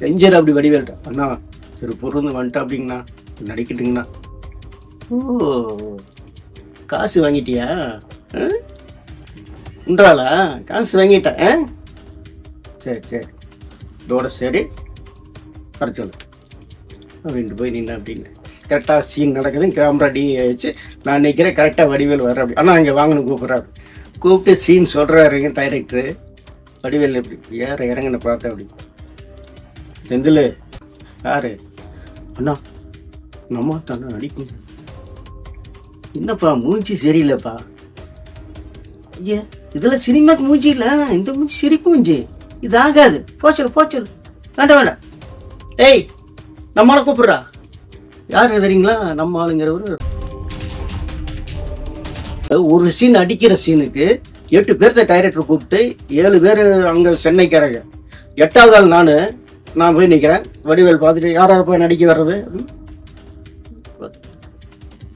எஞ்சர் அப்படி வடிவேல்ட்ட. அண்ணா சரி பொருந்து வந்துட்டா அப்படிங்கண்ணா. நடிக்கட்டுங்கண்ணா. ஓ காசு வாங்கிட்டியா? ஆ? காசு வாங்கிட்டேன் ஆ? சரி சரி. இதோட சரி. வர சொல்லு. அப்படின்ட்டு போய் நின்று அப்படின்னு. கரெக்டாக சீன் நடக்குது கேமரா டி ஆயிடுச்சு நான் நிற்கிறேன் கரெக்டாக வடிவேல் வர்ற அப்படி. ஆனால் இங்கே வாங்கணும் கூப்பிட்றாரு கூப்பிட்டு சீன் சொல்கிறாருங்க டைரக்டரு வடிவேல் எப்படி ஏற இறங்கின பார்த்தேன் அப்படி. செந்தில் யாரு? அண்ணா நம்ம தானே அடிக்கும் என்னப்பா மூஞ்சி சரியில்லைப்பா? ஐயா இதெல்லாம் சினிமாக்கு மூஞ்சி இல்லை. இந்த மூஞ்சி சிரிப்பு மூஞ்சி. இது ஆகாது. போச்சல் போச்சல் வேண்டாம் வேண்டாம். ஏய் நம்மளை கூப்பிட்றா. யார் தெரியுங்களா? நம்ம ஆளுங்கிறவர். ஒரு சீன் அடிக்கிற சீனுக்கு எட்டு பேர்த்த டைரக்டர் கூப்பிட்டு ஏழு பேர் அங்கே சென்னைக்காரங்க. எட்டாவது ஆள் நான். நான் போய் நிற்கிறேன் வடிவேல் பார்த்துட்டு யார் யார் போய் நடிக்க வர்றது?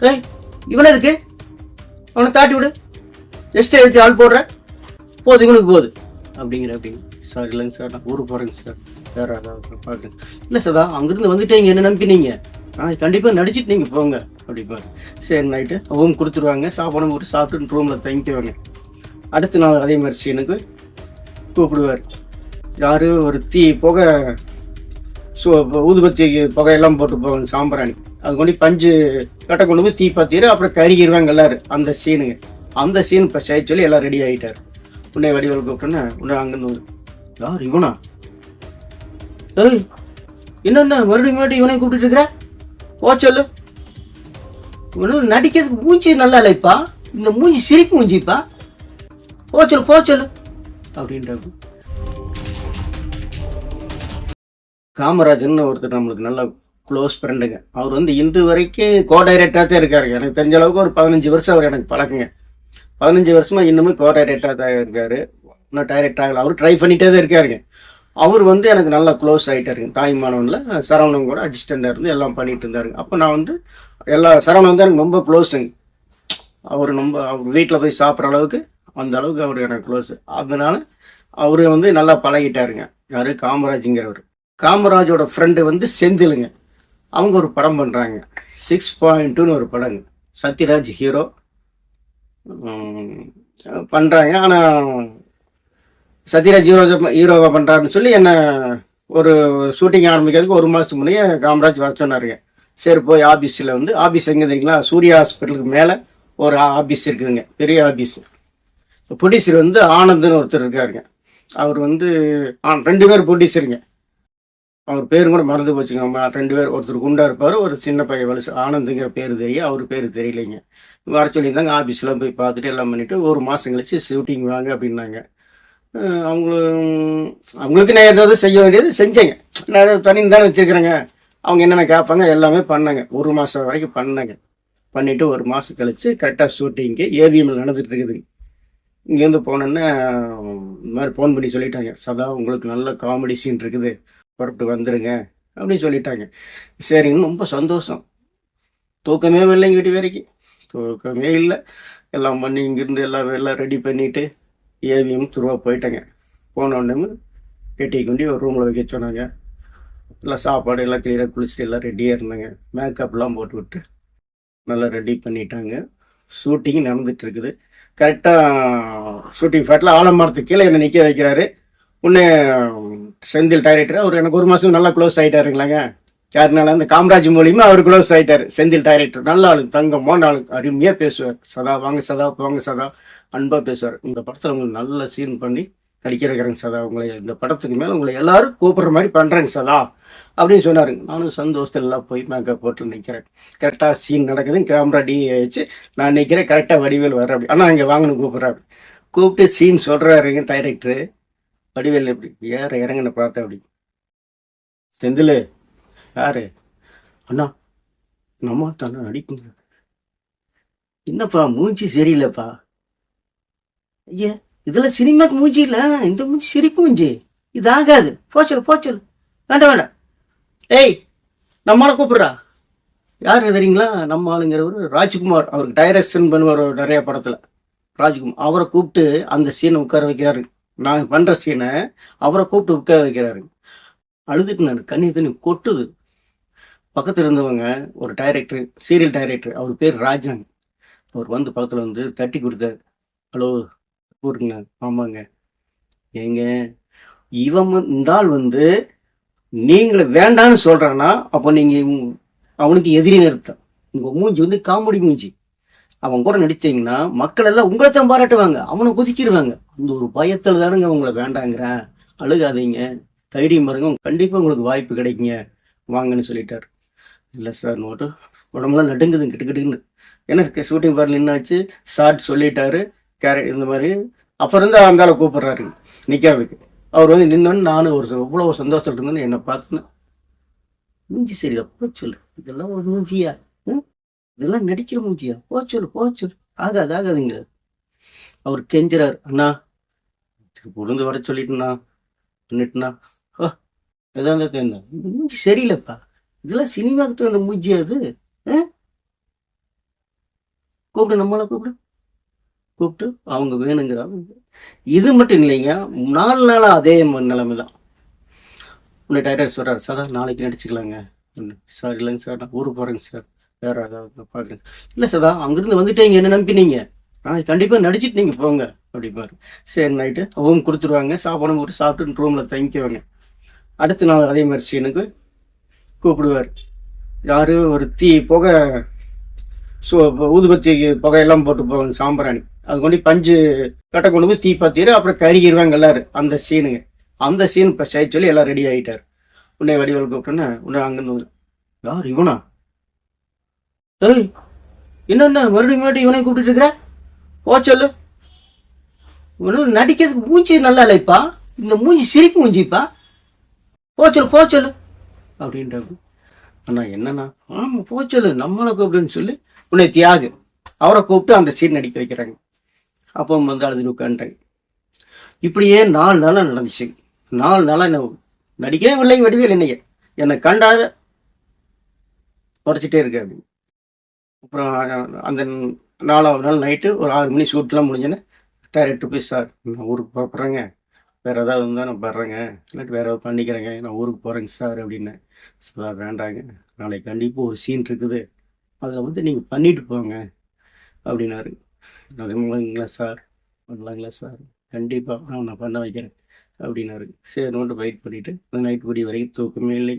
ஏய் இவனை எதுக்கு? அவனை தாட்டி விடு. எஸ்ட் எதுக்கு ஆள் போடுறேன் போகுது இவனுக்கு போகுது அப்படிங்கிற அப்படி. சார் இல்லைங்க சார் நான் ஊருக்கு போகிறேங்க சார். வேற ஏதாவது பார்க்குறேன் இல்லை சதா அங்கேருந்து வந்துட்டீங்க என்ன நம்பினீங்க? ஆனால் கண்டிப்பாக நடிச்சிட்டு நீங்கள் போங்க. அப்படிப்பாரு சரி நைட்டு. ரூம் கொடுத்துருவாங்க. சாப்பாடு போட்டு சாப்பிட்டு ரூமில் தங்கிக்குவாங்க. அடுத்த நாள் அதே மாதிரி சீனுக்கு கூப்பிடுவார். யாரு? ஒரு தீ புகை சு ஊதுபத்தி புகையெல்லாம் போட்டு போவாங்க சாம்பிராணி. அது கொண்டு பஞ்சு கட்டை கொண்டு போய் தீ பத்திட்டு அப்புறம் கருகிடுவாங்க எல்லாரும் அந்த சீனுங்க. அந்த சீன் இப்போ செய்ய சொல்லி எல்லாம் ரெடி ஆகிட்டார் உன்னை வடிவல் கூப்பிட்டோன்னே உன்னை அங்கேருந்து வந்து யார் இவனா? ஏய் என்னென்ன மறுபடியும் மறுபடியும் இவனை கூப்பிட்டு இருக்கிற? ஓ சொல்லு. இவனும் நடிக்கிறதுக்கு மூஞ்சி நல்லா இல்லைப்பா. இந்த மூஞ்சி சிரிப்பு மூஞ்சிப்பா. ஓ சொல்லு போ சொல்லு. அப்படின்றாங்க. காமராஜன் ஒருத்தர் நம்மளுக்கு நல்ல க்ளோஸ் ஃப்ரெண்டுங்க அவர் வந்து இந்து வரைக்கும் கோ டைரக்டராக தான் இருக்காரு. எனக்கு தெரிஞ்ச அளவுக்கு ஒரு பதினஞ்சு வருஷம் அவர் எனக்கு பழக்கங்க. பதினஞ்சு வருஷமா இன்னுமே கோ டைரக்டராக தான் இருக்காரு. இன்னும் டைரக்டர் ஆகலை. அவர் ட்ரை பண்ணிட்டே தான் இருக்காருங்க. அவர் வந்து எனக்கு நல்லா க்ளோஸ் ஆகிட்டாருங்க தாய்மானவனில் சரவணன் கூட அசிஸ்டண்டாக இருந்து எல்லாம் பண்ணிட்டு இருந்தாருங்க. அப்போ நான் வந்து எல்லா சரவணன் வந்து எனக்கு ரொம்ப க்ளோஸுங்க அவர் ரொம்ப அவர் வீட்டில் போய் சாப்பிட்ற அளவுக்கு அந்த அளவுக்கு அவர் எனக்கு க்ளோஸ் அதனால அவர் வந்து நல்லா பழகிட்டாருங்க. யார்? காமராஜுங்கிறவர். காமராஜோட ஃப்ரெண்டு வந்து செந்திலுங்க. அவங்க ஒரு படம் பண்ணுறாங்க சிக்ஸ் பாயிண்ட்டுன்னு ஒரு படங்க. சத்யராஜ் ஹீரோ பண்ணுறாங்க ஆனால் சத்யராஜ் ஹீரோ ஹீரோவை பண்ணுறாருன்னு சொல்லி என்னை ஒரு ஷூட்டிங் ஆரம்பிக்கிறதுக்கு ஒரு மாதத்துக்கு முன்னே காமராஜ் வர சொன்னாருங்க. சரி போய் ஆஃபீஸில் வந்து ஆஃபீஸ் எங்கே தெரியுங்களா? சூர்யா ஹாஸ்பிட்டலுக்கு மேலே ஒரு ஆஃபீஸ் இருக்குதுங்க. பெரிய ஆஃபீஸ் ப்ரொடியூசர் வந்து ஆனந்த்னு ஒருத்தர் இருக்காருங்க. அவர் வந்து ஆ ரெண்டு பேர் ப்ரொடியூசருங்க. அவர் பேரும் கூட மறந்து போச்சுங்க. ரெண்டு பேர் ஒருத்தர் குண்டா இருப்பார் ஒரு சின்ன பையன் வலசு ஆனந்துங்கிற பேர் தெரியும் அவர் பேர் தெரியலைங்க. வர சொல்லியிருந்தாங்க ஆஃபீஸ்லாம் போய் பார்த்துட்டு எல்லாம் பண்ணிவிட்டு ஒரு மாதம் கழிச்சு ஷூட்டிங் வாங்க அப்படின்னாங்க. அவங்களும் அவங்களுக்கு நான் ஏதாவது செய்ய வேண்டியது செஞ்சேங்க. நான் தனி தானே வச்சுருக்கிறேங்க. அவங்க என்னென்ன கேட்பாங்க எல்லாமே பண்ணேங்க. ஒரு மாதம் வரைக்கும் பண்ணேங்க. பண்ணிவிட்டு ஒரு மாதம் கழிச்சு கரெக்டாக ஷூட்டிங்கு ஏவிஎம்மில் நடந்துட்டு இருக்குதுங்க இங்கேருந்து போனோன்னே இந்த மாதிரி ஃபோன் பண்ணி சொல்லிட்டாங்க. சதா உங்களுக்கு நல்ல காமெடி சீன் இருக்குது. புறப்பட்டு வந்துடுங்க அப்படின்னு சொல்லிட்டாங்க. சரின்னு ரொம்ப சந்தோஷம். தூக்கமே இல்லைங்க வீட்டு வரைக்கும் தூக்கமே இல்லை. எல்லாம் பண்ணி இங்கேருந்து எல்லாம் எல்லாம் ரெடி பண்ணிவிட்டு ஏவிஎம் துருவா போயிட்டேங்க. போன உடனே கெட்டி கொண்டு ஒரு ரூமில் வைக்க சொன்னாங்க. எல்லாம் சாப்பாடு எல்லாம் கிளியராக குளிச்சுட்டு எல்லாம் ரெடியாக இருந்தாங்க. மேக்கப்லாம் போட்டு விட்டு நல்லா ரெடி பண்ணிட்டாங்க. ஷூட்டிங் நடந்துட்டு இருக்குது. கரெக்டாக ஷூட்டிங் ஃபேட்டில் ஆலமரத்துக்கு கீழே என்னை நிற்க வைக்கிறாரு? உன்னே செந்தில் டைரக்டர் அவர் எனக்கு ஒரு மாதம் நல்லா க்ளோஸ் ஆகிட்டாருங்களாங்க சார்னால அந்த காமராஜ் மூலியமா அவர் க்ளோஸ் ஆகிட்டார் செந்தில் டைரக்டர் நல்ல ஆளு தங்கமான ஆளு அருமையாக பேசுவார். சதா வாங்க சதா வாங்க சதா அன்பாக பேசுவார். இந்த படத்தில் உங்களுக்கு நல்ல சீன் பண்ணி நடிக்க சதா உங்களை இந்த படத்துக்கு மேலே உங்களை எல்லாரும் கூப்பிட்ற மாதிரி பண்ணுறேங்க சதா அப்படின்னு சொன்னாருங்க நானும் சந்தோஷத்தில் எல்லாம் போய் மேக்கப் போட்டு நிற்கிறேன் கரெக்டாக சீன் நடக்குது கேமரா டி ஆயிடுச்சு நான் நிற்கிறேன் கரெக்டாக வடிவேல் வர்ற அப்படி ஆனால் இங்கே வாங்கணும் கூப்பிட்றாரு. கூப்பிட்டு சீன் சொல்கிறாருங்க டைரக்டரு. வடிவேல் எப்படி? ஏற இறங்கின பார்த்தேன் அப்படி? செந்தில் யாரு? அண்ணா நம்ம தானே நடிக்குங்க. என்னப்பா மூஞ்சி சரியில்லைப்பா. ஐயா இதெல்லாம் சினிமாக்கு மூஞ்சி இல்லை. இந்த மூஞ்சி சிரிப்பு மூஞ்சி. இது ஆகாது. போச்சல் போச்சல் வேண்டாம் வேண்டாம். ஏய் நம்மளை கூப்பிட்றா. யார் தெரியுங்களா? நம்ம ஆளுங்கிறவர் ராஜ்குமார். அவருக்கு டைரக்ஷன் பண்ணுவார் நிறைய படத்தில். ராஜ்குமார். அவரை கூப்பிட்டு அந்த சீனை உட்கார வைக்கிறாரு. நான் பண்ணுற சீனை அவரை கூப்பிட்டு உட்கார வைக்கிறாரு. அழுதுட்டு நான் கண்ணி தண்ணி கொட்டுது. பக்கத்தில் இருந்தவங்க ஒரு டைரக்டர் சீரியல் டைரக்டர் அவர் பேர் ராஜாங்க அவர் வந்து பக்கத்தில் வந்து தட்டி கொடுத்தாரு. ஹலோ ஊருங்க ஆமாங்க. ஏங்க இவன் இருந்தால் இந்த ஆள் வந்து நீங்களை வேண்டான்னு சொல்கிறான்னா அப்போ நீங்கள் அவனுக்கு எதிரி நிறுத்தம். உங்கள் மூஞ்சி வந்து காமெடி மூஞ்சி. அவன் கூட நடிச்சீங்கன்னா மக்கள் எல்லாம் உங்களை தான் பாராட்டுவாங்க. அவனை குதிக்கிடுவாங்க அந்த ஒரு பயத்தில் தானுங்க உங்களை வேண்டாங்கிறேன் அழுகாதீங்க. தைரியம் பாருங்க. கண்டிப்பாக உங்களுக்கு வாய்ப்பு கிடைக்குங்க. வாங்கன்னு சொல்லிட்டார். இல்லை சார் நோட்டு உடம்புலாம் நடுங்குது கிட்டுக்கிட்டுன்னு ஏன்னா ஷூட்டிங் பார் நின்னாச்சு. ஷார்ட் சொல்லிட்டாரு. கேரட் இந்த மாதிரி. அப்புறம் இருந்து அந்த ஆளை கூப்பிடுறாரு. நிற்காதுக்கு அவர் வந்து நின்னோன்னு நானும் ஒரு எவ்வளோ சந்தோஷத்தில் இருந்தேன்னு என்னை பார்த்துன்னு. மூஞ்சி சரி அப்போ சொல்லு. இதெல்லாம் ஒரு மூஞ்சியா? இதெல்லாம் நடிக்கிற மூஞ்சியா போச்சொல் போச்சொல் ஆகாது ஆகாதுங்க. அவர் கெஞ்சுறாரு. அண்ணா உளுந்து வர சொல்லிட்டுண்ணா பண்ணிட்டுண்ணா ஓ எதாவது தேர்ந்தா மூஞ்சி சரியில்லைப்பா. இதெல்லாம் சினிமாவுக்கு தகுந்த மூஞ்சியா அது? கூப்பிடு நம்மளை கூப்பிடு. கூப்பிட்டு அவங்க வேணுங்கிறாங்க இது மட்டும் இல்லைங்க. நாலு நாளாக அதே நிலைமை தான் உன்னை டைரக்டர் சொல்கிறார் சார் நாளைக்கு நடிச்சுக்கலாங்க. சார் இல்லைங்க சார் நான் ஊருக்கு போகிறேங்க சார். வேற ஏதாவது பார்க்குறேன் இல்லை சதா அங்கேருந்து வந்துட்டீங்க என்ன நம்பினீங்க? ஆனால் கண்டிப்பாக நடிச்சிட்டு நீங்கள் போங்க அப்படிப்பாரு சரி நைட்டு அவங்க கொடுத்துருவாங்க சாப்பாடு போட்டு சாப்பிட்டு ரூமில் தங்கிக்குவாங்க. அடுத்த நாள் அதே மாதிரி சீனுக்கு கூப்பிடுவார். யாரு? ஒரு தீ புகை சு ஊதுபத்தி புகையெல்லாம் போட்டு போவாங்க சாம்பிராணி. அது கொண்டு பஞ்சு கட்டை கொண்டு போய் தீ பத்திரு அப்புறம் கருகிடுவாங்க எல்லாரும் அந்த சீனுங்க அந்த சீன் இப்போ செய்ய சொல்லி எல்லாம் ரெடி ஆகிட்டார் உன்னை வடிவல் கூப்பிட்டோன்னே உன்னை அங்கேருந்து யார் இவனா? ஏய் என்னென்ன மறுபடியும் மறுபடியும் இவனை கூப்பிட்டு இருக்கிற? சொல்லு. இவனால நடிக்கிறதுக்கு மூஞ்சி நல்லா இல்லைப்பா இந்த மூஞ்சி சிரிப்பு மூஞ்சிப்பா போ சொல்லு போ சொல்லு. அப்படின்றாங்க அண்ணா என்னண்ணா? ஆமாம் போ சொல்லு. நம்மளை கூப்பிடுன்னு சொல்லி உன்னை தியாகு. அவரை கூப்பிட்டு அந்த சீன் நடிக்க வைக்கிறாங்க. அப்போ வந்து அழுது உட்காந்துட்டாங்க இப்படியே நாலு நாளாக நடந்துச்சு. நாலு நாளாக என்ன நடிக்கவே இல்லைங்க வடிவேல் என்னைய. என்னை கண்டாவே குறைச்சிட்டே இருக்கு அப்படின்னு. அப்புறம் அந்த நாலாவது நாள் நைட்டு ஒரு ஆறு மணி ஷூட்லாம் முடிஞ்சோன்னே டைரக்டர் போய் சார் நான் ஊருக்கு போகிறேங்க வேறு ஏதாவது இருந்தால் நான் வர்றேங்க. இல்லாட்டி வேறு ஏதாவது பண்ணிக்கிறேங்க. நான் ஊருக்கு போகிறேங்க சார் அப்படின்னேன் சார் வேண்டாங்க. நாளைக்கு கண்டிப்பாக ஒரு சீன் இருக்குது. அதில் வந்து நீங்கள் பண்ணிட்டு போங்க அப்படின்னாரு. அதுங்களா சார்? பண்ணலாங்களா சார். கண்டிப்பாக நான் நான் பண்ண வைக்கிறேன் அப்படின்னாரு. சரி நோட்டு வெயிட் பண்ணிவிட்டு நைட் படி வரைக்கும் தூக்கமே இல்லை.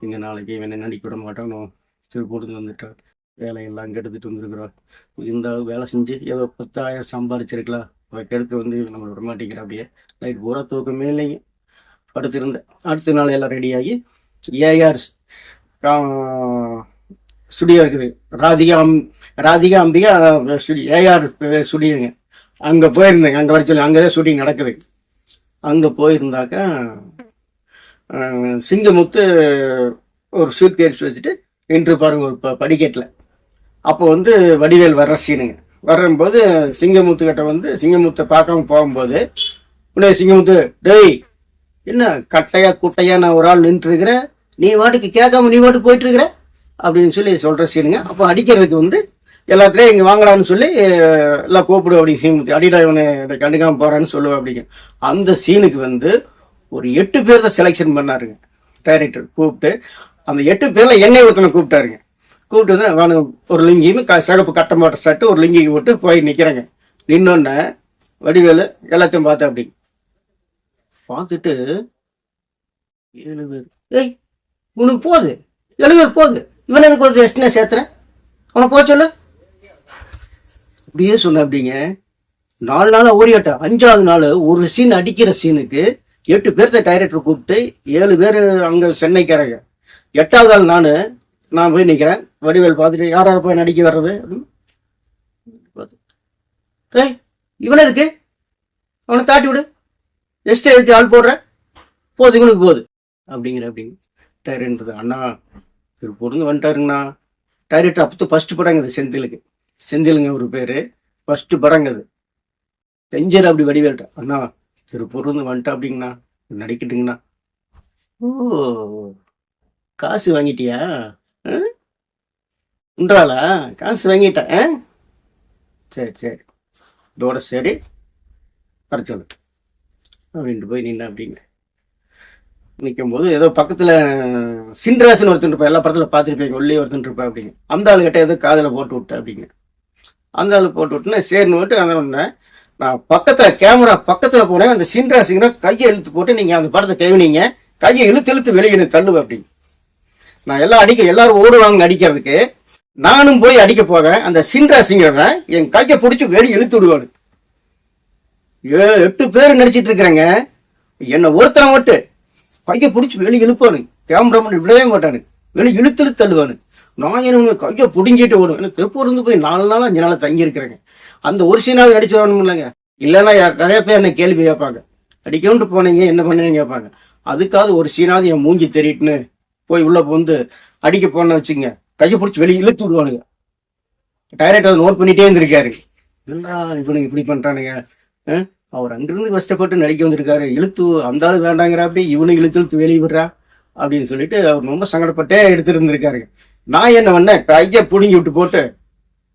நீங்கள் நாளைக்கு என்ன நடிக்க விட மாட்டோம் நான் வந்துட்டார் வேலையெல்லாம் அங்கே எடுத்துகிட்டு வந்துருக்குறோம். இந்த வேலை செஞ்சு ஏதோ பத்தாயிரம் சம்பாரிச்சிருக்கலாம். அதை கெடுத்து வந்து நம்மளை விட மாட்டேங்கிற அப்படியே. நைட் பூரா தூக்கமே இல்லைங்க படுத்திருந்தேன். அடுத்த நாள் எல்லாம் ரெடியாகி ஏஆர் ஸ்டுடியோ இருக்குது. ராதிகா அம் ராதிகா அம்பிகா ஸ்டுடியோ ஏஆர் ஸ்டுடியோங்க அங்கே போயிருந்தேங்க அங்கே வர சொல்லி அங்கே தான் ஷூட்டிங் நடக்குது. அங்கே போயிருந்தாக்கா சிங்கமுத்து ஒரு சூட் கேஸ் வச்சுட்டு நின்று பாருங்க ஒரு ப படிக்கட்டில். அப்போ வந்து வடிவேல் வர்ற சீனுங்க வரும்போது சிங்கமுத்து கிட்ட வந்து சிங்கமுத்தை பார்க்காம போகும்போது உடனே சிங்கமுத்து டேய் என்ன கட்டையா குட்டையா நான் ஒரு ஆள் நின்றுருக்கிற நீ வாட்டுக்கு கேட்காம நீ வாட்டுக்கு போயிட்டு இருக்கிற அப்படின்னு சொல்லி சொல்ற சீனுங்க அப்போ அடிக்கிறதுக்கு வந்து எல்லாத்துலேயும் இங்கே வாங்கலான்னு சொல்லி எல்லாம் கூப்பிடு அப்படின்னு சிங்கமுத்து அடிடா இவனை இதை கண்டுக்காம போறான்னு சொல்லுவேன் அப்படிங்க அந்த சீனுக்கு வந்து ஒரு எட்டு பேர் தான் செலெக்ஷன் பண்ணாருங்க. டைரக்டர் கூப்பிட்டு அந்த எட்டு பேர்ல என்னை ஒருத்தனை கூப்பிட்டாருங்க. கூப்பிட்டு வந்து நான் ஒரு லிங்கியும் க சிகப்பு கட்டம் போட்ட சட்டு ஒரு லிங்கிக்கு போட்டு போய் நிற்கிறேங்க நின்னோடனே வடிவேலு எல்லாத்தையும் பார்த்தேன் அப்படின்னு பார்த்துட்டு ஏழு பேர் ஏய் உனக்கு போகுது ஏழு பேர் போகுது இவன் எனக்கு ஒரு எஸ்டினா சேர்த்துறேன் அவனை போக சொல்லு. அப்படியே சொன்ன அப்படிங்க. நாலு நாளாக ஓடியாட்டம் அஞ்சாவது நாள் ஒரு சீன் அடிக்கிற சீனுக்கு எட்டு பேர்த்த டைரக்டர் கூப்பிட்டு ஏழு பேர் அங்கே சென்னைக்காரங்க. எட்டாவது நாள் நான் நான் போய் நிற்கிறேன் வடிவேல் பார்த்துட்டு யார் யார் போய் நடிக்க வர்றது? பார்த்து, ஏய் இவனை எதுக்கு? அவனை தாட்டி விடு. எஸ்டே எதுக்கு ஆள் போடுற? போது இவனுக்கு போகுது அப்படிங்கிற அப்படிங்க டைரன்றது அண்ணா திருப்பூர்ந்து வந்துட்டாருங்கண்ணா. டைரக்டர் அப்போ ஃபஸ்ட்டு படங்குது செந்திலுக்கு. செந்திலுங்க ஒரு பேர். ஃபஸ்ட்டு படங்குது செஞ்சர் அப்படி வடிவேல்ட்ட அண்ணா திருப்பூர்ந்து வந்துட்டா அப்படிங்கண்ணா. நடிக்கட்டுங்கண்ணா. ஓ காசு வாங்கிட்டியா? உண்டாளா காசு வாங்கிட்டேன் ஆ? சரி சரி. இதோட சரி. வர சொல்லு. அப்படின்ட்டு போய் நின்ன அப்படிங்க நிற்கும் போது ஏதோ பக்கத்தில் சின்ராசன் ஒருத்தன் இருப்பா எல்லா படத்தில் பார்த்துருப்பீங்க உள்ளே ஒருத்தன் இருப்பா அப்படிங்க அந்த ஆள் ஏதோ காதில் போட்டு விட்டேன் அப்படிங்க அந்த ஆள் போட்டு விட்டுனே சரின்னு வந்துட்டு அந்த உடனே நான் பக்கத்தில் கேமரா பக்கத்தில் போனேன். அந்த சிண்ட்ராசிங்கன்னா கையை இழுத்து போட்டு நீங்கள் அந்த படத்தை கைவினீங்க கையை இழுத்து இழுத்து வெளியே தள்ளுவேன் அப்படின்னு. நான் எல்லாம் அடிக்க எல்லாரும் ஓடுவாங்க அடிக்கிறதுக்கு. நானும் போய் அடிக்க போவேன். அந்த சின்ராசிங்கிறவன் என் கையை பிடிச்சி வெளியே இழுத்து விடுவாரு. ஏ எட்டு பேர் நடிச்சிட்டு இருக்கிறேங்க. என்னை ஒருத்தனை மட்டும் கையை பிடிச்சி வெளியே இழுப்பானு. கேமராமேன் விடவே மாட்டானு. வெளியே இழுத்து தள்ளுவானு. நான் என்ன கையை பிடுங்கிட்டு ஓடுவேன். எனக்கு திருப்பூர்ந்து போய் நாலு நாள் அஞ்சு நாள் தங்கி இருக்கிறேங்க அந்த ஒரு சீனாவது நடிச்சு வரணும் இல்லைங்க. இல்லைன்னா யார் நிறைய பேர் என்னை கேள்வி கேட்பாங்க. அடிக்கவுண்டு போனீங்க என்ன பண்ணுறீங்க கேட்பாங்க. அதுக்காவது ஒரு சீனாவது என் மூஞ்சி தெரியிட்டுன்னு போய் உள்ள வந்து அடிக்க போன வச்சுங்க கையை பிடிச்சி வெளியே இழுத்து விடுவானுங்க. டைரக்டர் நோட் பண்ணிட்டே இருந்திருக்காரு. என்னடா இவனுங்க இப்படி பண்றானுங்க? அவர் அங்கிருந்து கஷ்டப்பட்டு நடிக்க வந்திருக்காரு. இழுத்து அந்த ஆள் வேண்டாங்கிற அப்படி இவனு இழுத்து இழுத்து வெளியே விடுறா? அப்படின்னு சொல்லிட்டு அவர் ரொம்ப சங்கடப்பட்டே எடுத்துருந்துருக்காரு. நான் என்ன பண்ணேன்? கையை பிடுங்கி விட்டு போட்டு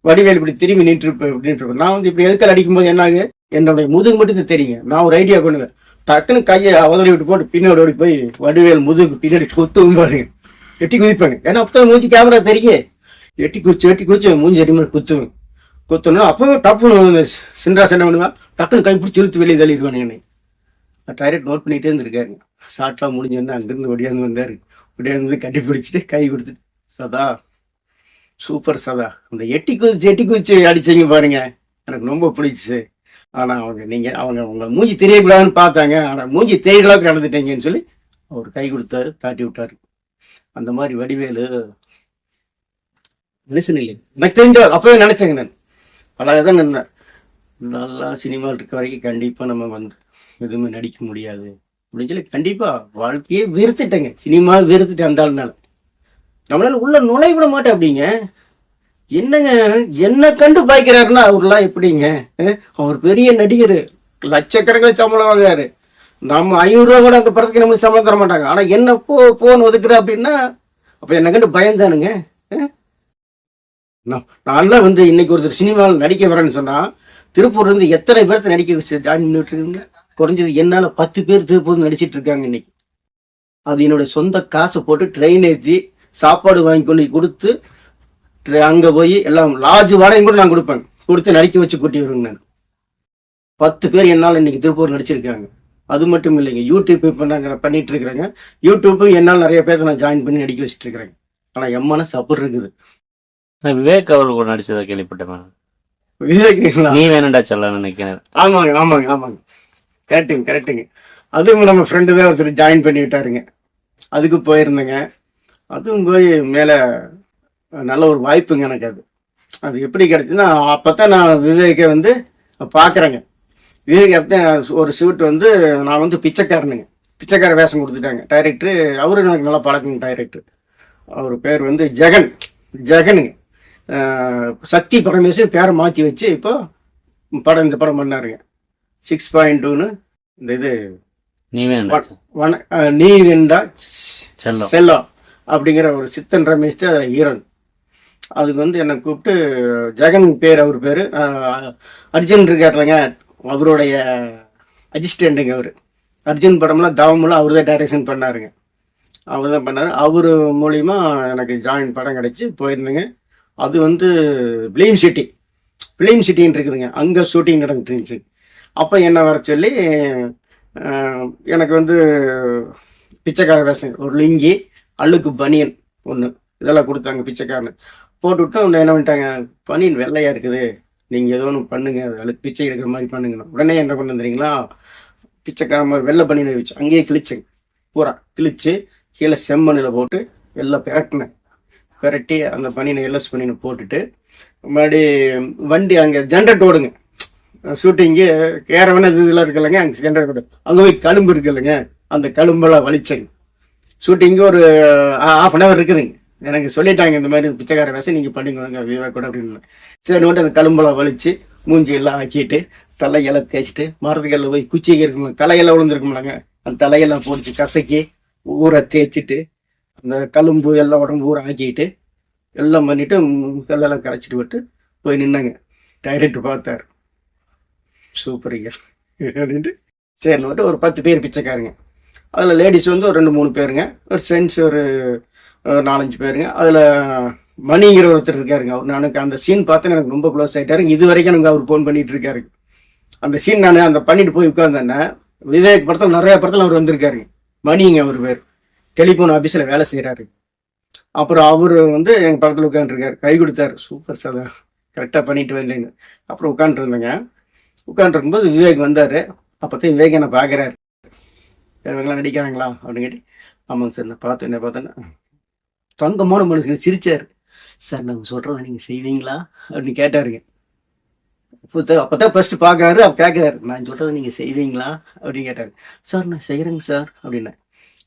வடிவேல் இப்படி திரும்பி நின்று நின்று நான் வந்து இப்படி எதுக்கல் அடிக்கும்போது என்ன ஆகுது என்னுடைய முதுகு மட்டும் தான் தெரியுங்க. நான் ஒரு ஐடியா பண்ணுவேன். டக்குன்னு கையை அவதறி விட்டு போட்டு பின்னாடி ஓடி போய் வடிவேல் முதுகு பின்னாடி குத்துவும் பாருங்க எட்டி குதிப்பாங்க ஏன்னா அப்போ மூஞ்சி கேமரா தெரியும் எட்டி குச்சி எட்டி குச்சி மூஞ்சி எட்டி மாதிரி குத்துவேன் குத்தணும் அப்பவே டப்புன்னு சின்ராஸ் என்ன பண்ணுவேன் டக்குன்னு கை பிடிச்சி இழுத்து வெளியே தள்ளிடுவானு என்னை. டைரக்ட் நோட் பண்ணிகிட்டே இருந்திருக்காரு. ஷார்ட்லாம் முடிஞ்சு வந்து அங்கேருந்து ஒடியாந்து வந்தார். ஒடியாந்து கட்டி பிடிச்சிட்டு கை கொடுத்துட்டு சதா சூப்பர் சதா. அந்த எட்டி குதிச்சு எட்டி குதிச்சு அடிச்சீங்க பாருங்க. எனக்கு ரொம்ப பிடிச்சிச்சு. ஆனால் அவங்க நீங்கள் அவங்க உங்களை மூஞ்சி தெரியக்கூடாதுன்னு பார்த்தாங்க. ஆனால் மூஞ்சி தெரியலாக்கு நடந்துட்டீங்கன்னு சொல்லி அவர் கை கொடுத்தாரு தாட்டி விட்டாரு. அந்த மாதிரி வடிவேலு மனுஷன் இல்லை எனக்கு தெரிஞ்ச அப்போவே நினச்சேங்க நான். பல இதான் நின்னேன். நல்லா சினிமாவில் இருக்க வரைக்கும் கண்டிப்பாக நம்ம வந்து எதுவுமே நடிக்க முடியாது. அப்படின்னு சொல்லி கண்டிப்பாக வாழ்க்கையே வெறுத்துட்டேங்க. சினிமா வெறுத்துட்டேன் அந்த ஆளுனால. நம்மளால உள்ள நுழைய விட மாட்டேன் அப்படிங்க. என்னங்க? என்ன கண்டு பாய்க்கிறாருன்னா அவர்லாம் எப்படிங்க? அவர் பெரிய நடிகர். லட்சக்கணக்கில் சம்பளம் வாங்குறாரு. நம்ம ஐநூறுரூவா கூட அந்த படத்துக்கு நம்மளுக்கு சம்பளம் தர மாட்டாங்க. ஆனால் என்ன போ போன் ஒதுக்குற அப்படின்னா அப்போ என்ன கண்டு பயந்தானுங்க? நான் நான்லாம் வந்து இன்னைக்கு ஒருத்தர் சினிமாவில் நடிக்க வரேன்னு சொன்னால் திருப்பூர்லேருந்து எத்தனை பேர்த்த நடிக்க வச்சு ஜாயின் பண்ணிட்டு இருக்கீங்க குறைஞ்சது என்னால் பத்து பேர் திருப்பூர் நடிச்சிட்டு இருக்காங்க இன்னைக்கு. அது என்னோட சொந்த காசை போட்டு ட்ரெயின் ஏற்றி சாப்பாடு வாங்கி கொண்டு கொடுத்து அங்க போய் எல்லாம் லாட்ஜ் வாடகையும் கூட நான் கொடுப்பேன். கொடுத்து நடிக்க வச்சு கூட்டி வருவேங்க நான். பத்து பேர் என்னால் இன்னைக்கு திருப்பூர் நடிச்சிருக்காங்க. அது மட்டும் இல்லைங்க யூடியூப் இப்போ நாங்கள் பண்ணிட்டு இருக்கிறேங்க. யூடியூப்பும் என்னால் நிறைய பேர்த்த நான் ஜாயின் பண்ணி நடிக்க வச்சுட்டு இருக்கிறேங்க ஆனால் என் மனசு அப்படி இருக்குது. நான் விவேக் அவர் கூட நடிச்சதை கேள்விப்பட்டேன் விவேக்குங்களா நீ வேணும்டா சொல்ல நினைக்கிறேன். ஆமாங்க ஆமாங்க ஆமாங்க. கரெக்டுங்க கரெக்டுங்க அதுவும் நம்ம ஃப்ரெண்டு தான் ஒருத்தர் ஜாயின் பண்ணி விட்டாருங்க அதுக்கு போயிருந்தேங்க. அதுவும் போய் மேலே நல்ல ஒரு வாய்ப்புங்க எனக்கு அது. அது எப்படி கிடைச்சுன்னா அப்போ தான் நான் விவேக்கை வந்து பார்க்குறேங்க விவேக் ஒரு ஷூட் வந்து நான் வந்து பிச்சைக்காரனுங்க. பிச்சைக்கார வேஷம் கொடுத்துட்டாங்க. டைரக்டர் அவரு எனக்கு நல்லா பழக்கங்க டைரக்டர். அவர் பேர் வந்து ஜெகன். ஜெகனுங்க. சக்தி பரமேஸ்வரன் பேரை மாற்றி வச்சு இப்போ படம் இந்த படம் பண்ணாருங்க. சிக்ஸ் பாயிண்ட் டூன்னு இந்த இது. நீ வெண்டா. செல்லம். அப்படிங்கிற ஒரு சித்தன் ரமேஷ் தான் அதில் ஹீரோன் அதுக்கு வந்து என்னை கூப்பிட்டு ஜெகன் பேர் அவர் பேர் அர்ஜுன் இருக்காருலங்க அவருடைய அசிஸ்டண்ட்டுங்க அவர். அர்ஜுன் படம்லாம் தவமெல்லாம் அவர் தான் டைரக்ஷன் பண்ணாருங்க. அவர் தான் பண்ணார். அவர் மூலிமா எனக்கு ஜாயின் படம் கிடச்சி போயிருந்தேங்க. அது வந்து ஃபிலிம் சிட்டி ஃபிலிம் சிட்டின்னு இருக்குதுங்க. அங்கே ஷூட்டிங் நடந்துட்டு அப்போ என்ன வர சொல்லி எனக்கு வந்து பிச்சைக்கார வேஷம் ஒரு லிங்கி அழுக்கு பனியன் ஒன்று இதெல்லாம் கொடுத்தாங்க பிச்சைக்காரனு. போட்டுவிட்டு அவங்க என்ன பண்ணிட்டாங்க? பனி வெள்ளையாக இருக்குது. நீங்கள் ஏதோ ஒன்று பண்ணுங்க. அழுக்கு பிச்சை எடுக்கிற மாதிரி பண்ணுங்க. உடனே என்ன பண்ண தெரியுங்களா பிச்சைக்கார மாதிரி வெள்ளை பனியனை வச்சு அங்கேயே கிழிச்சேங்க பூரா கிழிச்சு கீழே செம்மண்ணில் போட்டு எல்லாம் பிரட்டினேன் பிரட்டி அந்த பனியனை எல்எஸ் பனியனை போட்டுட்டு மறுபடி வண்டி அங்கே ஜென்ரேட் ஓடுங்க. ஷூட்டிங்கு கேரவன இது இதெல்லாம் இருக்குல்லங்க அங்கே ஜென்ரேட் ஓடு. அங்கே போய் கழும்பு இருக்குல்லங்க அந்த கழும்பெல்லாம் வலிச்சேங்க. ஷூட்டிங்கு ஒரு ஹாஃப் அன் ஹவர் இருக்குதுங்க எனக்கு சொல்லிட்டாங்க இந்த மாதிரி பிச்சைக்கார வேஷம் நீங்கள் பண்ணிக்கோங்க விவா கூட அப்படின்னு. சரி வந்துட்டு அந்த கழும்பெல்லாம் வலிச்சு மூஞ்சி எல்லாம் ஆக்கிட்டு தலையெல்லாம் தேய்ச்சிட்டு மரத்துக்கல்ல போய் குச்சிக்கு இருக்கும் தலையெல்லாம் விழுந்துருக்கும்லங்க அந்த தலையெல்லாம் போட்டு கசக்கி ஊற தேய்ச்சிட்டு அந்த கழும்பு எல்லாம் உடம்பு ஊற ஆக்கிட்டு எல்லாம் பண்ணிட்டு தலையெல்லாம் கரைச்சிட்டு விட்டு போய் நின்னாங்க. டைரக்ட் பார்த்தார். சூப்பருங்க அப்படின்ட்டு சரி வந்துட்டு ஒரு பத்து பேர் பிச்சைக்காரங்க. அதில் லேடிஸ் வந்து ஒரு ரெண்டு மூணு பேருங்க. ஒரு சென்ஸ் ஒரு நாலஞ்சு பேருங்க அதில் மணிங்கிற ஒருத்தர் இருக்காருங்க அவர். நானுக்கு அந்த சீன் பார்த்து எனக்கு ரொம்ப க்ளோஸ் ஆகிட்டாருங்க இது வரைக்கும் எனக்கு அவர் ஃபோன் பண்ணிட்டு இருக்காரு. அந்த சீன் நான் அந்த பண்ணிட்டு போய் உட்காந்தேன்னே விவேக் படத்தில் நிறைய படத்தில் அவர் வந்திருக்காருங்க மணிங்க அவர் பேர். டெலிஃபோன் ஆஃபீஸில் வேலை செய்கிறாரு அப்புறம் அவர் வந்து எங்கள் பக்கத்தில் உட்காந்துருக்காரு கை கொடுத்தாரு. சூப்பர் சார் கரெக்டாக பண்ணிட்டு வந்தேங்க. அப்புறம் உட்காந்துருந்தேங்க உட்காந்துருக்கும்போது விவேக் வந்தார். அப்போதான் விவேக் என்னை பார்க்குறாரு. இவங்களாம் நடிக்கிறாங்களா? அப்படின்னு கேட்டு ஆமாங்க சார் நான் பார்த்து என்ன பார்த்தேன்னா தங்கமான மனுஷன் சிரிச்சார். சார் நாங்கள் சொல்கிறத நீங்கள் செய்வீங்களா? அப்படின்னு கேட்டாருங்க. அப்போ தான் ஃபஸ்ட்டு பார்க்குறாரு அப்போ கேட்குறாரு நான் சொல்கிறத நீங்கள் செய்வீங்களா? அப்படின்னு கேட்டார். சார் நான் செய்கிறேங்க சார் அப்படின்னேன்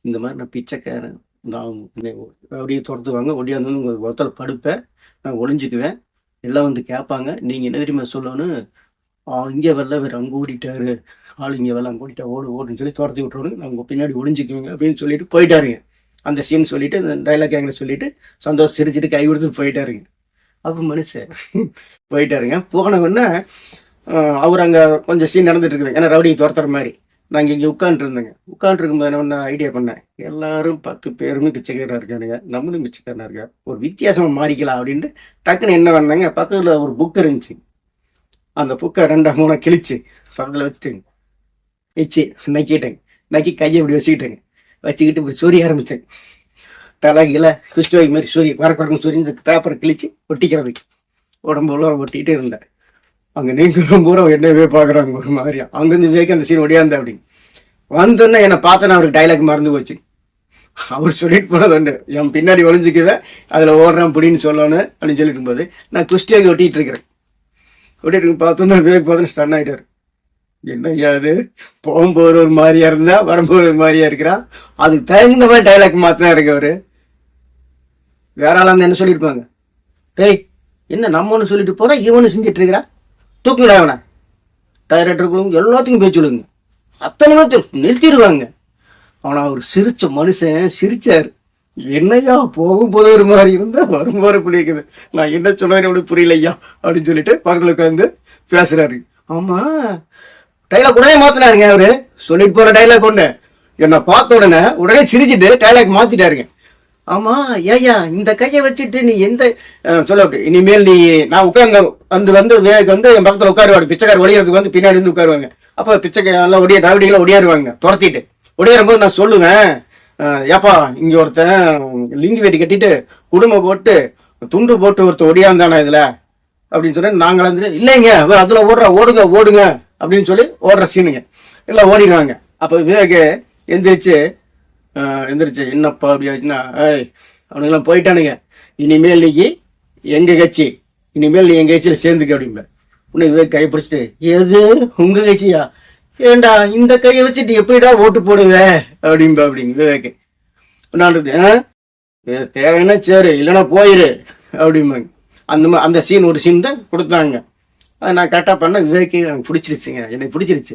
இந்த மாதிரி நான் பிச்சைக்காரன். நான் அப்படியே துரத்துவாங்க. ஒடியாந்து உங்கள் ஒருத்தர் படுப்பேன். நான் ஒளிஞ்சுக்குவேன். எல்லாம் வந்து கேட்பாங்க. நீங்கள் என்ன தெரியுமா சொல்லணும்? இங்கே வரல வேறு அங்கே ஓடிட்டாரு. ஆள் இங்கே வரல அங்கே ஓடிட்டா ஓடு ஓடுன்னு சொல்லி துரத்தி விட்ருவாங்க நான் உங்கள் பின்னாடி ஒளிஞ்சுக்குவேங்க அப்படின்னு சொல்லிட்டு போயிட்டாருங்க. அந்த சீன் சொல்லிட்டு அந்த டைலாக் எங்களை சொல்லிட்டு சந்தோஷம் சிரிச்சிட்டு கை கொடுத்து போயிட்டாருங்க. அப்போ மனுஷன் போயிட்டாருங்க. போன உடனே அவர் அங்கே கொஞ்சம் சீன் நடந்துட்டு இருக்குது. ஏன்னா ரவுடி துரத்துற மாதிரி. நாங்கள் இங்கே உட்காந்துருந்தேங்க உட்காந்துருக்கும்போது என்ன ஒன்று ஐடியா பண்ணேன். எல்லாரும் பத்து பேருமே பிச்சைக்காரா இருக்கானுங்க. நம்மளும் பிச்சைக்காரனா இருக்கா? ஒரு வித்தியாசமாக மாறிக்கலாம் அப்படின்ட்டு டக்குன்னு என்ன பண்ணாங்க? பக்கத்தில் ஒரு புக் இருந்துச்சு. அந்த புக்கை ரெண்டா மூணா கிழிச்சு பக்கத்தில் வச்சுட்டேங்க. வச்சு நக்கிட்டேங்க நக்கி கையை இப்படி வச்சுக்கிட்டேங்க. வச்சுக்கிட்டு இப்படி சொரிய ஆரம்பித்தேன் தலைகில கிறிஸ்துவை மாதிரி சொரி வரக்கு வரக்கு சொரி இந்த பேப்பரை கிழிச்சு ஒட்டிக்கிறது உடம்பு உள்ள ஒட்டிக்கிட்டே இருந்தேன். அங்கே நீங்களும் பூரா என்னவே பார்க்குறாங்க ஒரு மாதிரியா. அங்கேருந்து வேக அந்த சீன் ஒடியாந்த அப்படி. வந்தோன்னே என்னை பார்த்தோன்னா அவருக்கு டைலாக் மறந்து போச்சு. அவர் சொல்லிட்டு போனது ஒன்று என் பின்னாடி ஒளிஞ்சிக்குவேன் அதில் ஓடுறேன் பிடின்னு சொல்லணும் அப்படின்னு சொல்லிட்டு இருக்கும்போது நான் கிறிஸ்டியாக ஒட்டிகிட்டு இருக்கிறேன். ஒட்டிட்டு இருக்கு பார்த்தோன்னா விவேக் பார்த்தோன்னு ஸ்டன் ஆகிட்டார் என்னையா அது போகும்போது ஒரு மாதிரியா இருந்தா வரும்போது ஒரு மாதிரியா இருக்கிறான் அதுக்கு தகுந்த மாதிரி டைலாக் மாத்தினா இருக்கு அவரு. வேற ஆளா என்ன சொல்லியிருப்பாங்க டேய் என்ன நம்ம ஒன்று சொல்லிட்டு போதான் இவனு செஞ்சுட்டு இருக்கிறான் தூக்குங்கடா அவனை டைரக்டர்களும் எல்லாத்துக்கும் பேச்சு சொல்லுங்க. அத்தனை பேர் நிறுத்திடுவாங்க. அவனை அவர் சிரிச்ச மனுஷன் சிரிச்சார். என்னய்யா போகும்போது ஒரு மாதிரி இருந்தா வரும்போது பிடிக்குது நான் என்ன சொல்லுவேன் அப்படி புரியலையா? அப்படின்னு சொல்லிட்டு பக்கத்தில் உட்காந்து பேசுறாரு. ஆமா டைலாக் உடனே மாத்தினாருங்க அவரு. சொல்லிட்டு போற டைலாக் ஒண்ணு. என்னை பார்த்த உடனே உடனே சிரிச்சிட்டு டைலாக் மாத்திட்டாருங்க. ஆமா ஏய்யா இந்த கையை வச்சுட்டு நீ எந்த சொல்ல இனிமேல் நீ நான் உட்காந்து வந்து வந்து வேக வந்து என் பக்கத்தில் உட்காருவாரு. பிச்சைக்கார ஒளியறதுக்கு வந்து பின்னாடி வந்து உட்காருவாங்க. அப்போ பிச்சைக்கார எல்லாம் ஒடிய ரவுடிகளை ஒடியாருவாங்க. துரத்திட்டு. ஒடியாரும் போது நான் சொல்லுவேன் ஏப்பா இங்க ஒருத்தன் லிங்கி வேட்டி கட்டிட்டு குடும்பம் போட்டு துண்டு போட்டு ஒருத்தன் ஒடியாந்தானே இதுல? அப்படின்னு சொன்னேன். நாங்கள் வந்து இல்லைங்க அவ அதுல ஓடுற ஓடுங்க ஓடுங்க. அப்படின்னு சொல்லி ஓடுற சீனுங்க எல்லாம் ஓடிடுவாங்க அப்போ விவேக் எந்திரிச்சு எந்திரிச்சு என்னப்பா அப்படின்னா ஏய் அவனுங்கெல்லாம் போயிட்டானுங்க. இனிமேல் நீங்க எங்கள் கட்சி? இனிமேல் நீ எங்கள் கட்சியில் சேர்ந்துக்க அப்படிம்ப உன்னை விவேக் கைப்பிடிச்சிட்டு எது? உங்கள் கட்சியா? ஏண்டா இந்த கையை வச்சு நீ எப்படிடா ஓட்டு போடுவே? அப்படிம்பா அப்படிங்க விவேக். நான் ஆ? தேவைன்னா சரி இல்லைன்னா போயிரு. அப்படிம்பாங்க அந்த அந்த சீன் ஒரு சீன் தான் கொடுத்தாங்க. நான் கரெக்டாக பண்ண விவேக்கு எனக்கு பிடிச்சிருச்சுங்க. எனக்கு பிடிச்சிருச்சு.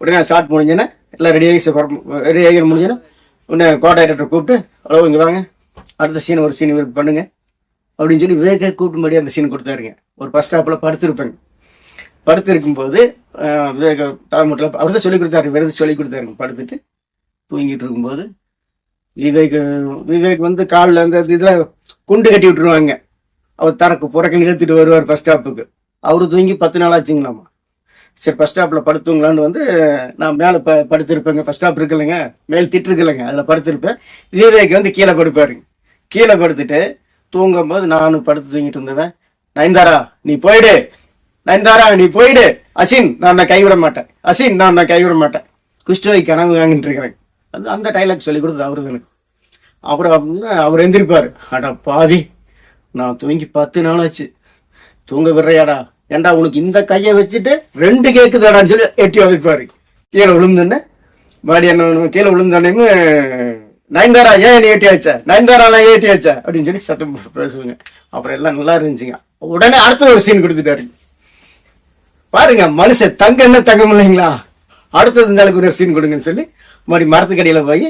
உடனே ஷார்ட் முடிஞ்சேன்னா எல்லாம் ரெடியாகி ரெடியாகி முடிஞ்சேன்னா உடனே கோ டைரக்டர் கூப்பிட்டு ஹலோ இங்கே வாங்க. அடுத்த சீன் ஒரு சீன் இவருக்கு பண்ணுங்க. அப்படின்னு சொல்லி விவேக்கை கூப்பிட்டு முன்னாடி அந்த சீன் கொடுத்தாருங்க. ஒரு பஸ் ஸ்டாப்பில் படுத்திருப்பேங்க படுத்திருக்கும்போது ஆஹ், விவேக தலைமுட்டில் அவர் தான் சொல்லி கொடுத்தாரு. விருது சொல்லி கொடுத்தாருங்க. படுத்துட்டு தூங்கிட்டு இருக்கும்போது விவேக் விவேக் வந்து காலில் வந்து இதில் குண்டு கட்டி விட்டுருவாங்க. அவர் தரக்கு புறக்க நிறுத்திட்டு வருவார் பஸ் ஸ்டாப்புக்கு அவரு தூங்கி பத்து நாள் ஆச்சுங்களாமா? சரி பஸ் ஸ்டாப்பில் படுத்துங்களான்னு வந்து நான் மேலே ப படுத்திருப்பேங்க. Bus stop இருக்குல்லைங்க. மேல் திட்டிருக்குல்லைங்க அதில் படுத்திருப்பேன். விவேக் வந்து கீழே படுப்பாருங்க. கீழே படுத்துட்டு தூங்கும்போது நானும் படுத்து தூங்கிட்டு இருந்தவன் நயன்தாரா நீ போயிடு. நயன்தாரா நீ போயிடு. அசின் நான் நான் கைவிட மாட்டேன். அசின் நான் நான் கைவிட மாட்டேன். குஷ்டோய் கனவு வாங்கிட்டு இருக்கிறேன். அது அந்த டைலாக் சொல்லி கொடுத்தது அவரு எனக்கு அப்புறம் அப்படின்னா அவர் எந்திரிப்பார். அடா பாதி நான் தூங்கி பத்து நாள் ஆச்சு. தூங்க விடுறையாடா? ஏன்டா உனக்கு இந்த கையை வச்சுட்டு ரெண்டு கேக்குதாடான்னு சொல்லி எட்டி வதைப்பாரு கீழே விழுந்தோடனே மாடி என்ன கீழே விழுந்தோடனே நயன்தாரா ஏன் நீ ஏட்டி ஆச்சா நயன்தாரா நான் ஏட்டி ஆச்சா அப்படின்னு சொல்லி சத்தம் பேசுவாங்க. அப்புறம் எல்லாம் நல்லா இருந்துச்சுங்க. உடனே அடுத்த ஒரு சீன் கொடுத்துட்டாரு. பாருங்க மனுஷன் தங்க என்ன தங்கம் இல்லைங்களா? அடுத்தது இந்த அளவுக்கு ஒரு சீன் கொடுங்கன்னு சொல்லி மறுபடி மரத்துக்கடியில் போய்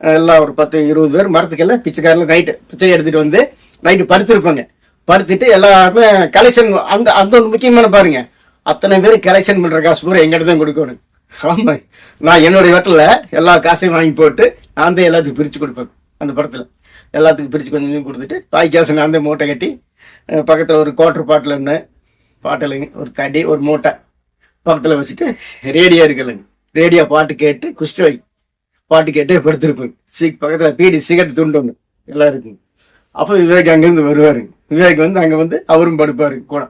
எல்லாம் ஒரு பத்து இருபது பேர் மரத்துக்கெல்லாம் பிச்சைக்காரில் நைட்டு பிச்சை எடுத்துகிட்டு வந்து நைட்டு படுத்திருப்பாங்க. படுத்துட்டு எல்லாருமே கலெக்ஷன் அந்த அந்த ஒரு முக்கியமான பாருங்க. அத்தனை பேர் கலெக்ஷன் பண்ற காசு பூரா எங்கிட்ட தான் கொடுக்கணும். ஆமாம் நான் என்னுடைய வீட்டில் எல்லா காசையும் வாங்கி போட்டு நான் தான் எல்லாத்துக்கும் பிரித்து கொடுப்பேன். அந்த படத்தில். எல்லாத்துக்கும் பிரித்து கொஞ்சம் கொஞ்சம் கொடுத்துட்டு தாய் காசு நான் தான் மூட்டை கட்டி பக்கத்தில் ஒரு குவார்டர் பாட்டில் ஒன்று பாட்டிலுங்க ஒரு தடி ஒரு மூட்டை பக்கத்தில் வச்சுட்டு ரேடியோ இருக்குல்லங்க. ரேடியோ பாட்டு கேட்டு குஷ்டி வாங்கி பாட்டு கேட்டே படுத்திருப்பேங்க சி பக்கத்தில் பீடி சிகரெட் துண்டு ஒன்று எல்லாம் இருக்குங்க. அப்போ விவேக் அங்கேருந்து வருவார். விவேக் வந்து அங்கே வந்து அவரும் படுப்பார் கூட.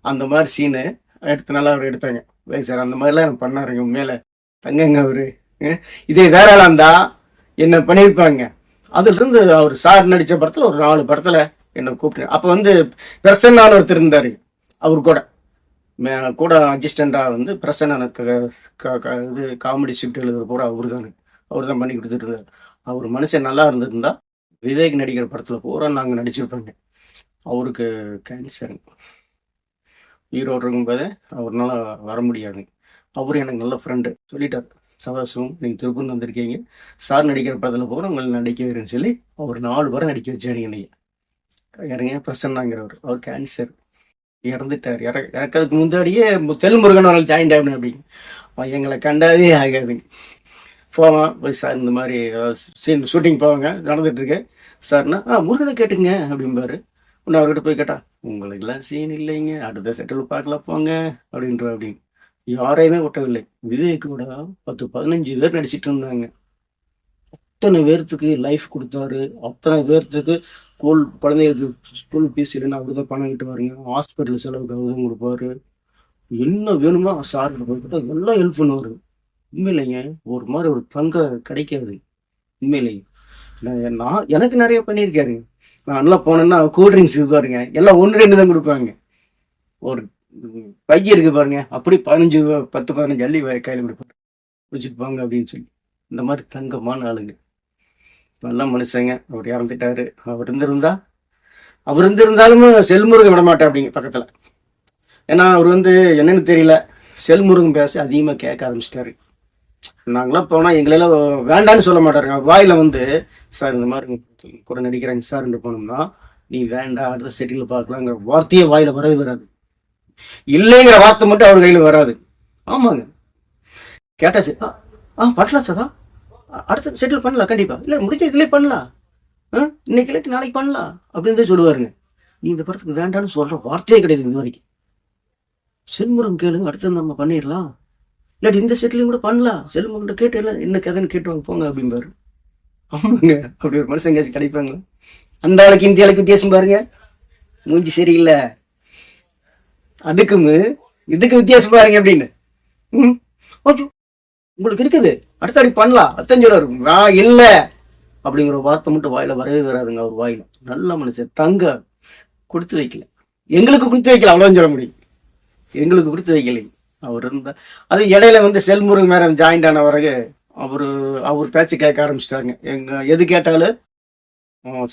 அந்த மாதிரி சீனு எடுத்து நல்லா அவர் எடுத்தாங்க. விவேக் சார் அந்த மாதிரிலாம் எனக்கு பண்ணாருங்க. உண்மையில தங்கங்க அவரு. இதே வேற ஆளாக இருந்தா என்ன பண்ணியிருப்பாங்க அதுலேருந்து அவர் சார் நடித்த படத்தில் ஒரு நாலு படத்தில் என்னை கூப்பிட்டு அப்போ வந்து பிரசன்னான ஒருத்தர் இருந்தார். அவர் கூட. மே- கூட அசிஸ்டண்ட்டாக வந்து பிரசன்னானுக்கு க- க- இது காமெடி ஷிஃப்ட் எழுதுகிற கூட அவர் தானே அவர் தான் பண்ணி கொடுத்துட்டு இருந்தார். அவர் மனுஷன் நல்லா இருந்திருந்தா விவேக் நடிக்கிற படத்தில் பூரா நாங்கள் நடிச்சிருப்போங்க. அவருக்கு கேன்சர் உயிரோடு இருக்கும்போதே அவர்னால வர முடியாது. அவர் எனக்கு நல்ல ஃப்ரெண்டு சொல்லிட்டார் சதாசிவம் நீங்கள் திருப்பூர் வந்திருக்கீங்க. சார் நடிக்கிற படத்தில் போகிற உங்களை நடிக்க வைக்கிறேன்னு சொல்லி அவர் நாலு பேரை நடிக்க வச்சாரு நீங்கள் இறங்க பிரசன்னாங்கிறவர். அவர் கேன்சர் இறந்துட்டார். இற இறக்கிறதுக்கு முன்னாடியே மு- அவர்கள் ஜாயின் ஆகணும் அப்படின்னு. எங்களை கண்டாதே ஆகாதுங்க. போவான் போய் சார் இந்த மாதிரி சீன் ஷூட்டிங் போவாங்க நடந்துட்டு சார்னா ஆ முருகனை கேட்டுங்க அப்படிம்பாரு. உன்னை அவர்கிட்ட போய் கேட்டா உங்களுக்கெல்லாம் சீன் இல்லைங்க. அடுத்த செட்டில் பார்க்கலாம் போங்க அப்படின்ற அப்படின்னு. யாரையுமே விட்டவில்லை விவேக் கூட பத்து பதினஞ்சு பேர் நடிச்சிட்டு இருந்தாங்க. அத்தனை பேர்த்துக்கு லைஃப் கொடுத்தாரு. அத்தனை பேர்த்துக்கு ஸ்கூல் குழந்தைகளுக்கு ஸ்கூல் ஃபீஸ் இல்லைன்னா அவர் தான் பணம் கிட்டுவாருங்க. ஹாஸ்பிட்டல் செலவுக்கு அவர் கொடுப்பாரு. என்ன வேணுமோ சார்கிட்ட போய்கிட்ட எல்லாம் ஹெல்ப் பண்ணுவார். உண்மையிலைங்க ஒரு மாதிரி ஒரு தங்க கிடைக்காது. உண்மையிலேயே நான் நான் எனக்கு நிறைய பண்ணியிருக்காரு. நான் நல்லா போனேன்னா கூல்ட்ரிங்க்ஸ் இது பாருங்க. எல்லாம் ஒன்று ரெண்டு தான் கொடுப்பாங்க. ஒரு ம், இருக்கு பாருங்க. அப்படி பதினஞ்சு பத்து பதினஞ்சு அள்ளி கையில் கொடுப்பாரு குடிச்சிட்டு போங்க அப்படின்னு சொல்லி. இந்த மாதிரி தங்கமான ஆளுங்க. நல்ல மனுஷங்க. அவர் இறந்துட்டாரு. அவர் இருந்திருந்தா அவர் இருந்திருந்தாலும் செல்முருகன் விட மாட்டேன் அப்படிங்க பக்கத்தில். ஏன்னா அவர் வந்து என்னன்னு தெரியல. செல்முருகன் பேச அதிகமாக கேட்க ஆரம்பிச்சிட்டாரு. நாங்களாம் போனால் எங்களெல்லாம் வேண்டான்னு சொல்ல மாட்டாருங்க. வாயில் வந்து சார் இந்த மாதிரி கூட நடிக்கிறாங்க சார்ன்னு போனோம்னா நீ வேண்டாம் அடுத்த செட்டில் பார்க்கலாங்கிற வார்த்தையே வாயில் வரவே வராது. இல்லைங்கிற வார்த்தை மட்டும் அவர் கையில் வராது. ஆமாங்க. கேட்டா சரி ஆ பண்ணலாம் சார் அடுத்த செட்டில் பண்ணலாம் கண்டிப்பாக இல்லை முடிஞ்ச இதுலேயே பண்ணலாம். ஆ இன்னைக்கு இல்லாட்டி நாளைக்கு பண்ணலாம் அப்படின்னு தான் சொல்லுவாருங்க. நீ இந்த படத்துக்கு வேண்டாம்னு சொல்கிற வார்த்தையே கிடையாது இந்த வரைக்கும். செல்முருகன் கேளுங்க அடுத்து நம்ம பண்ணிடலாம். இல்லாட்டி இந்த செட்டிலையும் கூட பண்ணலாம். செல்முருகன் கேட்டு எல்லாம் என்ன கதைன்னு கேட்டுவாங்க போங்க அப்படிம்பாரு. ஆமாங்க. அப்படி ஒரு மனுஷன் எங்கேயாச்சும் கிடைப்பாங்களா? அந்த ஆளுக்கு இந்த ஆளுக்கு வித்தியாசம் பாருங்க. மூஞ்சி சரியில்லை. அதுக்கும் இதுக்கு வித்தியாசம் பாருங்க அப்படின்னு. ம்? ஓகே. உங்களுக்கு இருக்குது. அடுத்த அடி பண்ணலாம். அத்தஞ்சு வரும் நான் இல்லை. அப்படிங்கிற ஒரு வார்த்தை மட்டும் வாயில வரவே வராதுங்க அவர் வாயில. நல்ல மனுஷன். தங்க. கொடுத்து வைக்கல. எங்களுக்கு கொடுத்து வைக்கல. அவ்வளோன்னு சொல்ல முடியும். எங்களுக்கு கொடுத்து வைக்கலை அவர் இருந்தார் அது இடையில வந்து செல்முருகன் மேடம் ஜாயின்ட் ஆன பிறகு அவர் அவர் பேச்சு கேட்க ஆரம்பிச்சிட்டாருங்க. எங்க எது கேட்டாலும்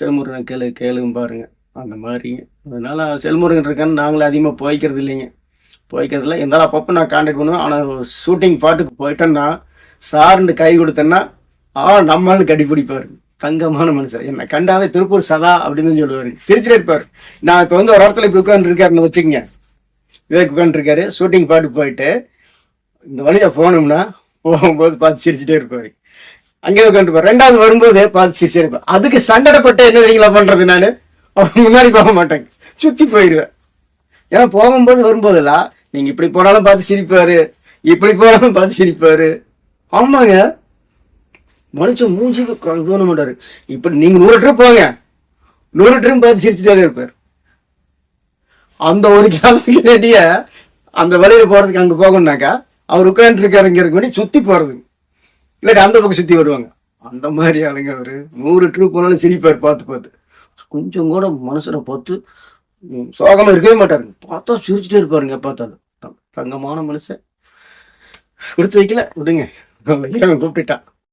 செல்முருகன் கேளு கேளுங்க பாருங்க. அந்த மாதிரிங்க. அதனால செல்முருகன் இருக்கான்னு நாங்களும் அதிகமாக போய்க்கிறது இல்லைங்க. போய்க்கிறதுல இருந்தாலும் அப்பப்போ நான் கான்டாக்ட் பண்ணுவேன். ஆனால் ஷூட்டிங் பாட்டுக்கு போயிட்டேன்னா சார்னு கை கொடுத்தேன்னா ஆ நம்மளுக்கு கடிப்பிடிப்பார் தங்கமான மனுஷன். என்னை கண்டாவே திருப்பூர் சதா அப்படின்னு சொல்லுவார். சிரிச்சுட்டே இருப்பார். நான் இப்போ வந்து ஒரு இடத்துல இப்படி உட்காந்துருக்காருன்னு வச்சுக்கோங்க. விவேக் உட்காந்துருக்காரு ஷூட்டிங் பாட்டு போயிட்டு இந்த வழியா போனோம்னா போகும்போது பார்த்து சிரிச்சுட்டே இருப்பாரு. அங்கேயே உட்காந்துருப்பார் ரெண்டாவது வரும்போது பார்த்து சிரிச்சே இருப்பார். அதுக்கு சங்கடப்பட்டு என்ன தெரியுங்களா பண்றது நான்? முன்னாடி போக மாட்டேங்க. சுத்தி போயிடுவேன் ஏன்னா போகும்போது வரும்போதெல்லாம் நீங்க இப்படி போனாலும் பார்த்து சிரிப்பாரு இப்படி போனாலும் பார்த்து சிரிப்பாரு. ஆமாங்க. மனுஷன் மூஞ்சி தோண மாட்டாரு. இப்படி நீங்க நூறு ட்ரிப் போங்க. நூறு ட்ரிப் பார்த்து சிரிச்சுட்டே இருப்பார். அந்த ஒரு காலத்துக்கு வேண்டிய அந்த வழியில் போகிறதுக்கு அங்கே போகணுனாக்கா அவர் உட்காந்துருக்காரு இங்கே இருக்க வேண்டிய சுற்றி போகிறது இல்லாட்டி அந்த பக்கம் சுற்றி வருவாங்க. அந்த மாதிரி ஆளுங்க அவர் நூறு ட்ரூப் போனாலும் சிரிப்பார் பார்த்து பார்த்து. கொஞ்சம் கூட மனசுல பார்த்து சோகமாக இருக்கவே மாட்டாருங்க பார்த்தா சிரிச்சுட்டே இருப்பாருங்க பார்த்தாலும். தங்கமான மனுஷன். கொடுத்து வைக்கல விடுங்க. கூப்பிட்டுட்டான்